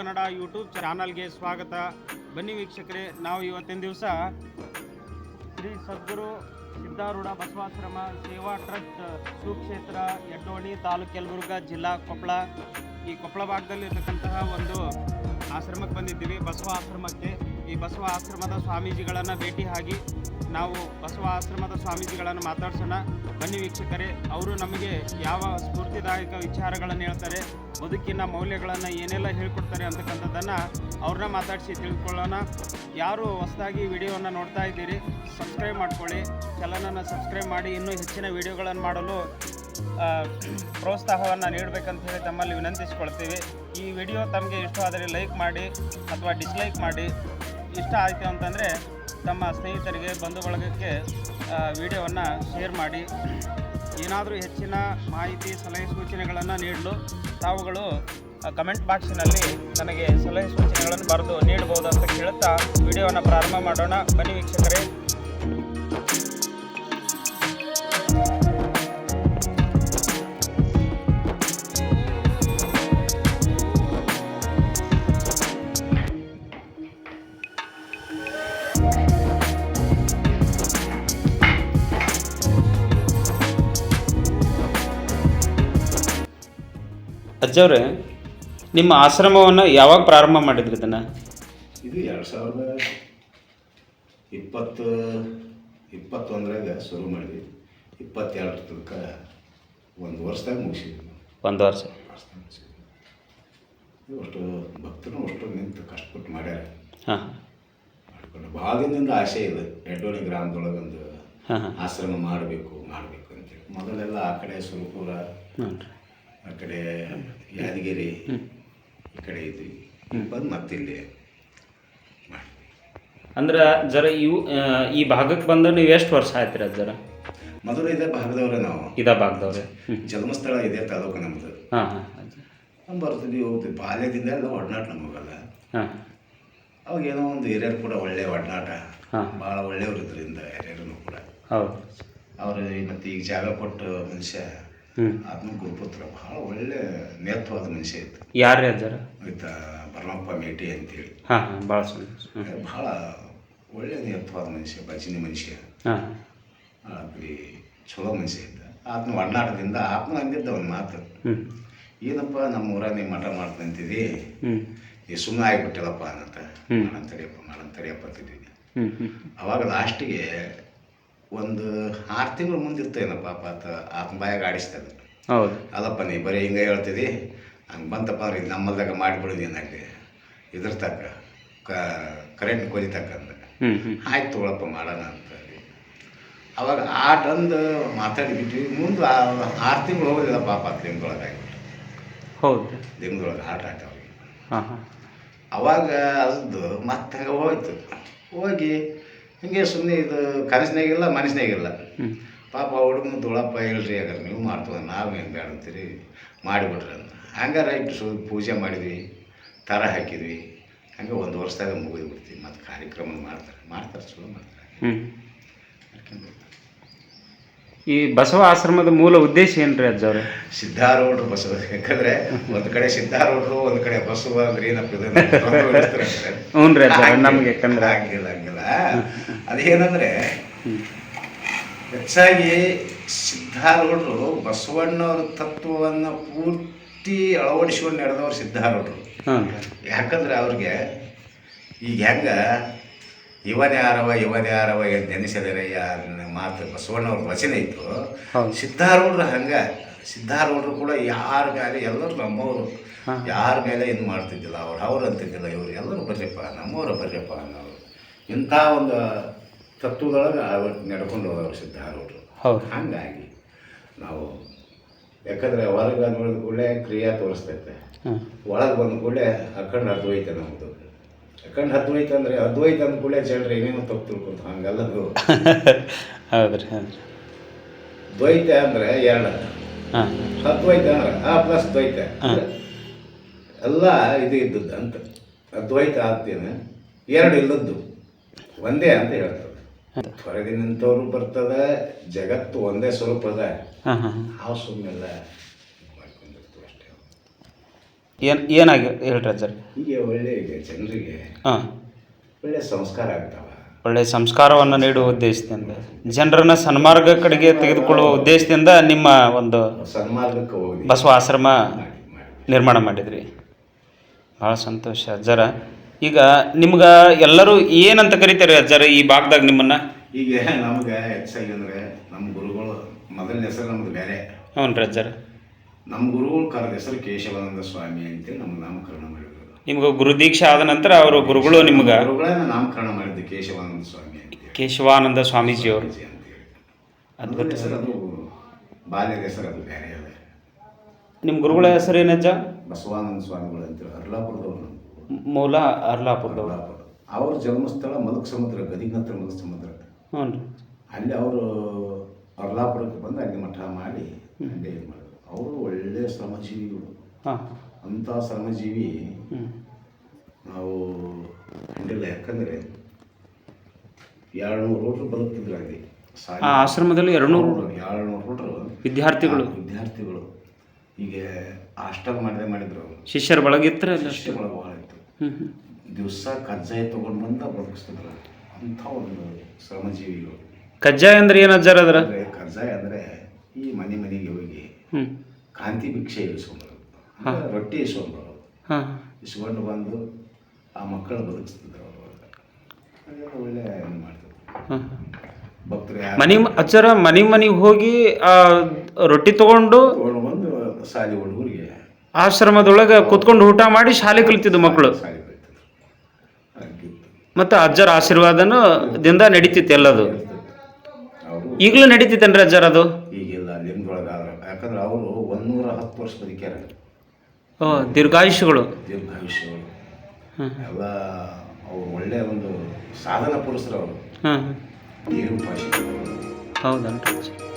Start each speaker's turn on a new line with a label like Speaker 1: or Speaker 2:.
Speaker 1: Kannada YouTube ಚಾನಲ್ಗೆ ಸ್ವಾಗತ. ಬನ್ನಿ ವೀಕ್ಷಕರೇ, ನಾವು ಇವತ್ತಿನ ದಿವಸ ಶ್ರೀ ಸದ್ಗುರು ಸಿದ್ಧಾರೂಢ ಬಸವಾಶ್ರಮ ಸೇವಾ ಟ್ರಸ್ಟ್ ಸುಕ್ಷೇತ್ರ ಯಡ್ಡೋಣಿ ತಾಲೂಕು ಯಲಬುರ್ಗ ಜಿಲ್ಲಾ ಕೊಪ್ಪಳ. ಈ ಕೊಪ್ಪಳ ಭಾಗದಲ್ಲಿರ್ತಕ್ಕಂತಹ ಒಂದು ಆಶ್ರಮಕ್ಕೆ ಬಂದಿದ್ದೀವಿ. ಬಸವ ಆಶ್ರಮಕ್ಕೆ ಈ ಬಸವ ಆಶ್ರಮದ ಸ್ವಾಮೀಜಿಗಳನ್ನು ಭೇಟಿ ಆಗಿ ನಾವು ಬಸವ ಆಶ್ರಮದ ಸ್ವಾಮೀಜಿಗಳನ್ನು ಮಾತಾಡ್ಸೋಣ. ಬನ್ನಿ ವೀಕ್ಷಕರೇ, ಅವರು ನಮಗೆ ಯಾವ ಸ್ಫೂರ್ತಿದಾಯಕ ವಿಚಾರಗಳನ್ನು ಹೇಳ್ತಾರೆ, ಬದುಕಿನ ಮೌಲ್ಯಗಳನ್ನು ಏನೆಲ್ಲ ಹೇಳ್ಕೊಡ್ತಾರೆ ಅಂತಕ್ಕಂಥದ್ದನ್ನು ಅವ್ರನ್ನ ಮಾತಾಡಿಸಿ ತಿಳ್ಕೊಳ್ಳೋಣ. ಯಾರು ಹೊಸದಾಗಿ ವಿಡಿಯೋವನ್ನು ನೋಡ್ತಾ ಇದ್ದೀರಿ, ಸಬ್ಸ್ಕ್ರೈಬ್ ಮಾಡ್ಕೊಳ್ಳಿ. ಚಾನಲನ್ನು ಸಬ್ಸ್ಕ್ರೈಬ್ ಮಾಡಿ, ಇನ್ನೂ ಹೆಚ್ಚಿನ ವಿಡಿಯೋಗಳನ್ನು ಮಾಡಲು ಪ್ರೋತ್ಸಾಹವನ್ನು ನೀಡಬೇಕಂತ ಹೇಳಿ ತಮ್ಮಲ್ಲಿ ವಿನಂತಿಸ್ಕೊಳ್ತೀವಿ. ಈ ವಿಡಿಯೋ ತಮಗೆ ಇಷ್ಟವಾದರೆ ಲೈಕ್ ಮಾಡಿ, ಅಥವಾ ಡಿಸ್ಲೈಕ್ ಮಾಡಿ. ಇಷ್ಟ ಆಯಿತು ಅಂತಂದರೆ ತಮ್ಮ ಸ್ನೇಹಿತರಿಗೆ ಬಂಧು ಬಳಗಕ್ಕೆ ವಿಡಿಯೋವನ್ನು ಶೇರ್ ಮಾಡಿ. ಏನಾದರೂ ಹೆಚ್ಚಿನ ಮಾಹಿತಿ, ಸಲಹೆ ಸೂಚನೆಗಳನ್ನು ನೀಡಲು, ತಾವುಗಳು ಕಮೆಂಟ್ ಬಾಕ್ಸಿನಲ್ಲಿ ನನಗೆ ಸಲಹೆ ಸೂಚನೆಗಳನ್ನು ಬರೆದು ನೀಡಬಹುದು ಅಂತ ಕೇಳುತ್ತಾ ವಿಡಿಯೋವನ್ನು ಪ್ರಾರಂಭ ಮಾಡೋಣ. ಬನ್ನಿ ವೀಕ್ಷಕರೇ. ಅಜ್ಜವ್ರೆ ನಿಮ್ಮ ಆಶ್ರಮವನ್ನು ಯಾವಾಗ ಪ್ರಾರಂಭ ಮಾಡಿದ್ರಿ ಇದನ್ನು?
Speaker 2: ಇದು ಎರಡು ಸಾವಿರದ ಇಪ್ಪತ್ತು ಇಪ್ಪತ್ತೊಂದರಾಗ ಶುರು ಮಾಡಿದ್ವಿ. ಇಪ್ಪತ್ತೆರಡು ತನಕ ಒಂದು ವರ್ಷದಾಗ ಮುಗಿಸಿದ್ವಿ
Speaker 1: ಒಂದು ವರ್ಷ.
Speaker 2: ಅಷ್ಟು ಭಕ್ತರು ಅಷ್ಟು ನಿಂತು ಕಷ್ಟಪಟ್ಟು ಮಾಡ್ಯಾರ.
Speaker 1: ಹಾಂ.
Speaker 2: ಮಾಡ್ಕೊಂಡು ಭಾಳ ದಿನದಿಂದ ಆಸೆ ಇದೆ. ಎಡ್ಡೋಣಿ ಗ್ರಾಮದೊಳಗೊಂದು ಆಶ್ರಮ ಮಾಡಬೇಕು ಮಾಡಬೇಕು ಅಂತೇಳಿ. ಮೊದಲೆಲ್ಲ ಆ ಕಡೆ ಸುರಪುರ
Speaker 1: ಹ್ಞೂ
Speaker 2: ಆ ಕಡೆ ಯಾದಗಿರಿ ಈ ಕಡೆ ಇದ್ವಿ. ಬಂದು ಮತ್ತಿಲ್ಲಿ ಇಲ್ಲಿ
Speaker 1: ಅಂದ್ರೆ ಜರ ಇವು ಈ ಭಾಗಕ್ಕೆ ಬಂದ ನೀವು ಎಷ್ಟು ವರ್ಷ ಆಯ್ತು ರೀ ಜರ?
Speaker 2: ಮೊದಲು ಇದೇ ಭಾಗದವ್ರೆ ನಾವು.
Speaker 1: ಇದ ಭಾಗದವ್ರೆ.
Speaker 2: ಜನ್ಮಸ್ಥಳ ಇದೆ ತಾಲೂಕು ನಮ್ಮದು
Speaker 1: ಹಾಂ ಹಾಂ
Speaker 2: ಬರ್ತೀವಿ ಹೋಗ್ತೀವಿ ಬಾಲ್ಯದಿಂದ ಎಲ್ಲ ಒಡನಾಟ ನಮಗಲ್ಲ.
Speaker 1: ಹಾಂ.
Speaker 2: ಅವಾಗ ಏನೋ ಒಂದು ಹಿರಿಯರು ಕೂಡ ಒಳ್ಳೆಯ ಒಡನಾಟ.
Speaker 1: ಹಾಂ.
Speaker 2: ಭಾಳ ಒಳ್ಳೆಯವ್ರು ಇದರಿಂದ ಹಿರಿಯರು ಕೂಡ.
Speaker 1: ಹೌದು.
Speaker 2: ಅವರು ಮತ್ತು ಈಗ ಜಾಗ ಕೊಟ್ಟು ಮನುಷ್ಯ ಆತ್ಮ ಗುರುಪುತ್ರ ಬಹಳ ಒಳ್ಳೆ ನೇತ್ವಾದ ಮನುಷ್ಯ ಇತ್ತು
Speaker 1: ಯಾರು ರೀ ಆಯ್ತ
Speaker 2: ಬರಮಪ್ಪ ಭರಮಪ್ಪ ಮೇಟಿ ಅಂತೇಳಿ.
Speaker 1: ಹಾಂ ಹಾಂ ಭಾಳ ಸಂತೋಷ
Speaker 2: ಭಾಳ ಒಳ್ಳೆ ನೇತ್ವಾದ ಮನುಷ್ಯ ಭಜನಿ ಮನುಷ್ಯ.
Speaker 1: ಹಾಂ.
Speaker 2: ಅಗ್ರಿ ಚಲೋ ಮನುಷ್ಯ ಇದ್ದ. ಆತ್ಮ ಒಡನಾಟದಿಂದ ಆತ್ಮ ಅಂದಿದ್ದ ಒಂದು ಮಾತು. ಏನಪ್ಪ ನಮ್ಮ ಊರಾಗ ನೀವು ಮಠ ಮಾಡ್ತಂತಿದ್ದಿ ಈ ಸುಮ್ಮನೆ ಆಗಿಬಿಟ್ಟಿಲ್ಲಪ್ಪ ಅನ್ನತ್ತ ಮಾಡಂತರಿಯಪ್ಪ ಮಾಡಂತರಿಯಪ್ಪ ಅಂತಿದ್ವಿ. ಅವಾಗ ಲಾಸ್ಟಿಗೆ ಒಂದು ಆರು ತಿಂಗಳು ಮುಂದಿರ್ತೇನೆ ಪಾಪ ಆತ ಆತ್ಮ ಬಾಯಾಗ ಆಡಿಸ್ತದೆ
Speaker 1: ಹೌದು.
Speaker 2: ಅಲ್ಲಪ್ಪ ನೀ ಬರೀ ಹಿಂಗೆ ಹೇಳ್ತಿದ್ದಿ ಹಂಗೆ ಬಂತಪ್ಪ ಅಂದ್ರೆ ಇದು ನಮ್ಮಲ್ದಾಗ ಮಾಡಿಬಿಡೋದು ಏನಾಗಲಿ ಇದ್ರ ತಕ್ಕ ಕರೆಂಟ್ ಕೊಲಿ ತಕ್ಕ ಅಂದ. ಆಯ್ತು ತೊಗೊಳಪ್ಪ ಮಾಡೋಣ ಅಂತ ಅವಾಗ ಆಟಂದು ಮಾತಾಡಿಬಿಟ್ವಿ ಮುಂದೆ ಆರು ತಿಂಗಳು ಹೋಗೋದಿಲ್ಲ ಪಾಪ ಲಿಂಗದೊಳಗೆ ಆಗಿಬಿಟ್ಟು.
Speaker 1: ಹೌದು.
Speaker 2: ಲಿಂಗದೊಳಗೆ ಆಟ
Speaker 1: ಹಾಂ
Speaker 2: ಅವಾಗ ಅದು ಮತ್ತೆ ಹೋಯ್ತು. ಹೋಗಿ ಹಿಂಗೆ ಸುಮ್ಮನೆ ಇದು ಕನಸಿನಾಗಿಲ್ಲ ಮನಸ್ಸಿನಾಗಿಲ್ಲ.
Speaker 1: ಇಲ್ಲ
Speaker 2: ಪಾಪ ಹುಡುಗನ ತೊಳಪ್ಪ ಹೇಳ್ರಿ ಯಾಕಂದ್ರೆ ನೀವು ಮಾಡ್ತದೆ ನಾವು ಏನು ಬೇಡ ಅಂತೀರಿ? ಮಾಡಿಬಿಟ್ರಿ ಅಂತ. ಹಂಗೆ ರೈಟ್ ಸು ಪೂಜೆ ಮಾಡಿದ್ವಿ ಥರ ಹಾಕಿದ್ವಿ. ಹಂಗೆ ಒಂದು ವರ್ಷದಾಗ ಮುಗಿದು ಬಿಡ್ತೀವಿ ಮತ್ತು ಕಾರ್ಯಕ್ರಮ ಮಾಡ್ತಾರೆ. ಮಾಡ್ತಾರೆ ಚಲೋ ಮಾಡ್ತಾರೆ.
Speaker 1: ಈ ಬಸವ ಆಶ್ರಮದ ಮೂಲ ಉದ್ದೇಶ ಏನು ರೀ ಅಜ್ಜವ್ರೆ
Speaker 2: ಸಿದ್ಧಾರೂಢರು ಬಸವ. ಯಾಕಂದ್ರೆ ಒಂದು ಕಡೆ ಸಿದ್ಧಾರೂಢರು ಒಂದು ಕಡೆ ಬಸವ ಅಂದ್ರೆ ಏನಪ್ಪ ಇದು ಅಂತ ತೊಂದ್ರೆ ಹೊಡಿಸ್ತಾರೆ ಅಂದ್ರೆ.
Speaker 1: ಹ್ಞೂ ರೀ ಅಜ್ಜವ್ರೆ ನಮ್ಗೆ ಯಾಕಂದ್ರೆ?
Speaker 2: ಆಗಿಲ್ಲ ಹಂಗಿಲ್ಲ. ಅದೇನಂದ್ರೆ ಹೆಚ್ಚಾಗಿ ಸಿದ್ಧಾರೂಢರು ಬಸವಣ್ಣವ್ರ ತತ್ವವನ್ನ ಪೂರ್ತಿ ಅಳವಡಿಸಿಕೊಂಡು ನಡೆದವ್ರು ಸಿದ್ಧಾರೂಢರು. ಯಾಕಂದ್ರೆ ಅವ್ರಿಗೆ ಈಗ ಹೆಂಗ ಇವನೇ ಯಾರವ ಇವನೇ ಯಾರವ ಏನು ನೆನೆಸಿದರೆ ಮಾತು ಬಸವಣ್ಣವ್ರ ವಚನ ಇತ್ತು. ಸಿದ್ಧಾರೂಢರು ಹಂಗ. ಸಿದ್ಧಾರೂಢರು ಕೂಡ ಯಾರ ಮೇಲೆ ಎಲ್ಲರೂ ನಮ್ಮವರು. ಯಾರ ಮೇಲೆ ಇದು ಮಾಡ್ತಿದ್ದಿಲ್ಲ ಅವ್ರು. ಅವ್ರು ಅಂತಿದ್ದಿಲ್ಲ ಇವ್ರು. ಎಲ್ಲರೂ ಬರ್ರಿಪ್ಪ ನಮ್ಮವರು ಬರ್ರಿಪ್ಪ ಅನ್ನೋರು. ಇಂಥ ಒಂದು ತತ್ವದೊಳಗೆ ಅವತ್ತು ನಡ್ಕೊಂಡು ಹೋದವ್ರು ಸಿದ್ಧಾರೂಢರು.
Speaker 1: ಹೌದು.
Speaker 2: ಹಂಗಾಗಿ ನಾವು ಯಾಕಂದ್ರೆ ಹೊರಗೆ ನೋಡಿದ ಕೂಡಲೇ ಕ್ರಿಯಾ ತೋರಿಸ್ತೈತೆ. ಒಳಗೆ ಬಂದ ಕೂಡಲೇ ಅಖಂಡ ಅದ್ವೈತ ನಮ್ಮದು ಅಖಂಡ ಅದ್ವೈತ ಅಂದ್ರೆ ಅದ್ವೈತ ಅಂದ ಕೂಡಲೇ ಜನರು ಏನೋ ತಪ್ಪು ತಿಳ್ಕೊತ ಹಂಗಲ್ಲದು.
Speaker 1: ಹೌದು ರೀ ಹೌದು ರೀ
Speaker 2: ದ್ವೈತ ಅಂದ್ರೆ ಎರಡು
Speaker 1: ಹಾಂ.
Speaker 2: ಅದ್ವೈತ ಅಂದ್ರೆ ಆ ಪ್ಲಸ್ ದ್ವೈತ. ಎಲ್ಲ ಇದು ಇದ್ದದ್ದು ಅಂತ. ಅದ್ವೈತ ಆಗ್ತೇನೆ ಎರಡು ಇಲ್ಲದ್ದು. ಒಂದೇ ಅಂತ ಹೇಳ್ತದೆ ಹೊರಗೆ ನಿಂತವರು ಬರ್ತದೆ ಜಗತ್ತು ಒಂದೇ ಸ್ವರೂಪದ.
Speaker 1: ಆ ಹಾಂ
Speaker 2: ನಾವು ಸುಮ್ಮನೆಲ್ಲ ಮಾಡ್ಕೊಂಡಿರ್ತೀವಿ ಅಷ್ಟೇ
Speaker 1: ಏನು ಏನಾಗಿ ಹೇಳ್ರಿ ಸರ್
Speaker 2: ಹೀಗೆ ಒಳ್ಳೆ ಈಗ ಜನರಿಗೆ
Speaker 1: ಹಾಂ.
Speaker 2: ಒಳ್ಳೆಯ ಸಂಸ್ಕಾರ ಆಗ್ತಾವ.
Speaker 1: ಒಳ್ಳೆಯ ಸಂಸ್ಕಾರವನ್ನು ನೀಡುವ ಉದ್ದೇಶದಿಂದ ಜನರನ್ನ ಸನ್ಮಾರ್ಗ ಕಡೆಗೆ ತೆಗೆದುಕೊಳ್ಳುವ ಉದ್ದೇಶದಿಂದ ನಿಮ್ಮ ಒಂದು
Speaker 2: ಸನ್ಮಾರ್ಗಕ್ಕೆ ಹೋಗಿ.
Speaker 1: ಬಸವ ಆಶ್ರಮ ನಿರ್ಮಾಣ ಮಾಡಿದ್ರಿ. ಭಾಳ ಸಂತೋಷ ಅಜ್ಜರ. ಈಗ ನಿಮ್ಗೆ ಎಲ್ಲರೂ ಏನಂತ ಕರಿತಾರೆ ಅಜ್ಜರ ಈ ಭಾಗದಾಗ ನಿಮ್ಮನ್ನು?
Speaker 2: ಈಗ ನಮ್ಗೆ ಹೆಚ್ಚಾಗಿ ಅಂದ್ರೆ ನಮ್ಮ ಗುರುಗಳು ಮೊದಲನೇ ಹೆಸರು ನಮ್ದು ಬೇರೆ.
Speaker 1: ಹ್ಞೂ ರೀ ಅಜ್ಜರ.
Speaker 2: ನಮ್ಮ ಗುರುಗಳ ಕಾಲದ ಹೆಸರು ಕೇಶವಾನಂದ ಸ್ವಾಮಿ ಅಂತೇಳಿ ನಮ್ಗೆ ನಾಮಕರಣ ಮಾಡಿದ್ರು
Speaker 1: ನಿಮ್ಗೆ ಗುರು ದೀಕ್ಷೆ ಆದ ನಂತರ ಅವರು ಗುರುಗಳು ನಿಮ್ಗೆ?
Speaker 2: ಗುರುಗಳನ್ನ ನಾಮಕರಣ ಮಾಡಿದ್ದು ಕೇಶವಾನಂದ ಸ್ವಾಮಿ ಅಂತೇಳಿ.
Speaker 1: ಕೇಶವಾನಂದ ಸ್ವಾಮೀಜಿಯವರು.
Speaker 2: ಸ್ವಾಮೀಜಿ ಅಂತೇಳಿ. ಹೆಸರು ಅದು ಬಾಲ್ಯದ ಹೆಸರು ಅದು ಬೇರೆ ಅದ
Speaker 1: ನಿಮ್ಮ ಗುರುಗಳ ಹೆಸರು ಏನಜ್ಜ?
Speaker 2: ಬಸವಾನಂದ ಸ್ವಾಮಿಗಳು ಅಂತೇಳಿ ಅರ್ಲಾಪುರದವರು ನಮ್ಮ
Speaker 1: ಮೂಲ ಅರ್ಲಾಪುರದವರು.
Speaker 2: ಅರ್ಲಾಪುರ. ಅವ್ರ ಜನ್ಮಸ್ಥಳ ಮಲಕ್ ಸಮುದ್ರ ಗದಿಗ್ನತ್ರ ಮಲಕ್ ಸಮುದ್ರ.
Speaker 1: ಹ್ಞೂ ರೀ.
Speaker 2: ಅಲ್ಲಿ ಅವರು ಅರ್ಲಾಪುರಕ್ಕೆ ಬಂದು ಅಲ್ಲಿ ಮಠ ಮಾಡಿ ಅಲ್ಲೇ ಮಾಡಿ ಅವರು ಒಳ್ಳೆಯ ಶ್ರಮಜೀವಿಗಳು.
Speaker 1: ಹಾಂ.
Speaker 2: ಅಂಥ ಶ್ರಮಜೀವಿ ನಾವು ಹಂಡಿಲ್ಲ ಯಾಕಂದರೆ ಎರಡು ನೂರು ರೂಟ್ರು ಬದುಕ್ತಿದ್ರು ಅಲ್ಲಿ.
Speaker 1: ಆ ಆಶ್ರಮದಲ್ಲಿ ಎರಡು ನೂರು
Speaker 2: ಎರಡು ನೂರು ರೂಟ್ರು.
Speaker 1: ವಿದ್ಯಾರ್ಥಿಗಳು.
Speaker 2: ವಿದ್ಯಾರ್ಥಿಗಳು. ಈಗ ಹಾಸ್ಟೆಲ್ ಮಾಡದೆ ಮಾಡಿದ್ರು
Speaker 1: ಶಿಷ್ಯರ ಬಳಗಿತ್ರ ಶಿಷ್ಯರ
Speaker 2: ಬಳಗ ಭಾಳ ಇತ್ತು ದಿವಸ ಕಜ್ಜಾಯ ತೊಗೊಂಡು ಬಂದ ಬದುಕಿಸ್ತಿದ್ರು. ಅಂಥ ಒಂದು ಶ್ರಮಜೀವಿಗಳು.
Speaker 1: ಕಜ್ಜಾಯ ಅಂದ್ರೆ ಏನು ಅಜ್ಜಾರ ಅದರ
Speaker 2: ಕಜ್ಜಾಯ ಅಂದರೆ ಈ ಮನೆ ಮನೆಗೆ ಹೋಗಿ ಕಾಂತಿ ಭಿಕ್ಷೆ ಇಳಿಸ್ಕೊಂಡು ರೊಟ್ಟಿ ಇಸ್ಕೊಂಡು ಬರೋದು
Speaker 1: ಹಾಂ.
Speaker 2: ಇಸ್ಕೊಂಡು ಬಂದು ಆ ಮಕ್ಕಳು ಬದುಕಿಸ್ತಿದ್ರು ಅವರು ಒಳ್ಳೆ ಮಾಡ್ತಿದ್ರು. ಭಕ್ತರು
Speaker 1: ಮನೆ ಅಜ್ಜರ ಮನೆ ಮನೆಗೆ ಹೋಗಿ ಆ ರೊಟ್ಟಿ ತಗೊಂಡು
Speaker 2: ಬಂದು ಶಾಲೆ ಹುಡುಗರಿಗೆ
Speaker 1: ಆಶ್ರಮದೊಳಗೆ ಕುತ್ಕೊಂಡು ಊಟ ಮಾಡಿ ಶಾಲೆ ಕಲಿತಿದ್ದು ಮಕ್ಕಳು.
Speaker 2: ಶಾಲೆ ಕಲಿತಿದ್ರು. ಹಾಗಿತ್ತು
Speaker 1: ಮತ್ತು ಅಜ್ಜರ ಆಶೀರ್ವಾದನು ದಿಂದ ನಡೀತಿತ್ತು ಎಲ್ಲದು. ಈಗಲೂ ನಡೀತಿತ್ತೇನ್ರಿ ಅಜ್ಜರ ಅದು
Speaker 2: ಯಾಕಂದ್ರೆ ಅವರು ಒಂದೂರ ಹತ್ತು ವರ್ಷ ಬದುಕ್ಯಾರ
Speaker 1: ಓ ದೀರ್ಘಾಯುಷ್ಯಗಳು.
Speaker 2: ದೀರ್ಘಾಯುಷ್ಯಗಳು. ಎಲ್ಲ ಅವ್ರು ಒಳ್ಳೆಯ ಒಂದು ಸಾಧನ ಪುರುಷರು ಅವರು.
Speaker 1: ಹೌದನ್ರಿ.